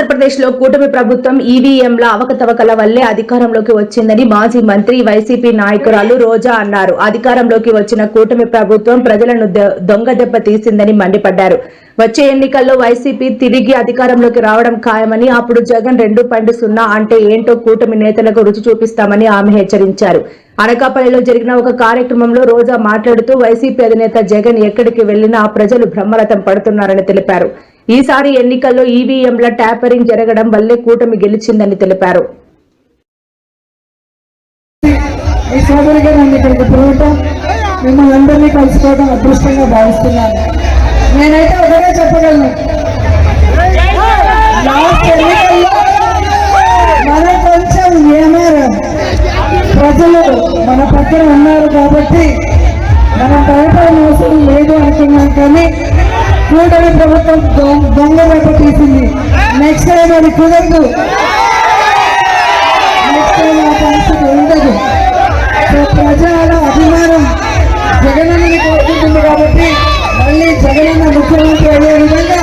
ఆంధ్రప్రదేశ్లో కూటమి ప్రభుత్వం ఈవీఎంల అవకతవకల వల్లే అధికారంలోకి వచ్చిందని మాజీ మంత్రి వైసీపీ నాయకురాలు రోజా అన్నారు. అధికారంలోకి వచ్చిన కూటమి ప్రభుత్వం ప్రజలను దొ- దొంగ దెబ్బ తీసిందని మండిపడ్డారు. వచ్చే ఎన్నికల్లో వైసీపీ తిరిగి అధికారంలోకి రావడం ఖాయమని అప్పుడు జగన్ రెండు పండు సున్నా అంటే ఏంటో కూటమి నేతలకు రుచి చూపిస్తామని ఆమె హెచ్చరించారు. అనకాపల్లిలో జరిగిన ఒక కార్యక్రమంలో రోజా మాట్లాడుతూ వైసీపీ అధినేత జగన్ ఎక్కడికి వెళ్ళినా ప్రజలు బ్రహ్మరథం పడుతున్నారని తెలిపారు. ఈసారి ఎన్నికల్లో ఈవీఎంల ట్యాపరింగ్ జరగడం వల్లే కూటమి గెలిచిందని తెలిపారు. ఈ సోదరిగా నన్ను ఇక్కడికి పిలవటం మిమ్మల్ని అందరినీ కలుసుకోవడం అదృష్టంగా భావిస్తున్నాను. నేనైతే ఒకటే చెప్పగలను. లాస్ట్ ఎన్నికల్లో కొంచెం ఏమారు ప్రజలు మన పక్కన ఉన్నారు కాబట్టి మనం భయపడిన అవసరం లేదు అనుకున్నాం కానీ కూటమి ప్రభుత్వం దొంగ వైపు తీసింది. నెక్స్ట్ టైం అది కుదరదు. నెక్స్ట్ టైం ఆ పరిస్థితి ఉండదు. సో ప్రజల అభిమానం జగనన్నని కోరుకుంటుంది కాబట్టి మళ్ళీ జగనన్న ముఖ్యమంత్రి అయ్యే విధంగా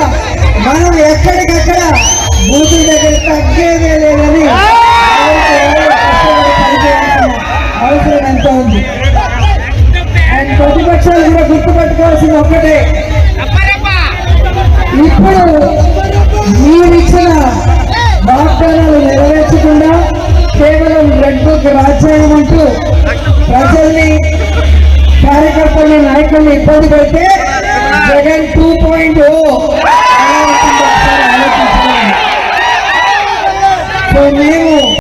మనం ఎక్కడికక్కడ బూతుల దగ్గర తగ్గేదే లేదని అవసరం ఎంత ఉంది? అండ్ ప్రతిపక్షాలు కూడా గుర్తుపెట్టుకోవాల్సింది ఒక్కటే. ఇప్పుడు మీరిచ్చిన వాగ్దానాలు నెరవేర్చకుండా కేవలం రెడ్ బుక్ రాజ్యాంగం అంటూ ప్రజల్ని కార్యకర్తల్ని నాయకుల్ని ఇబ్బంది పెడితే జగన్ టూ పాయింట్ ఓ మేము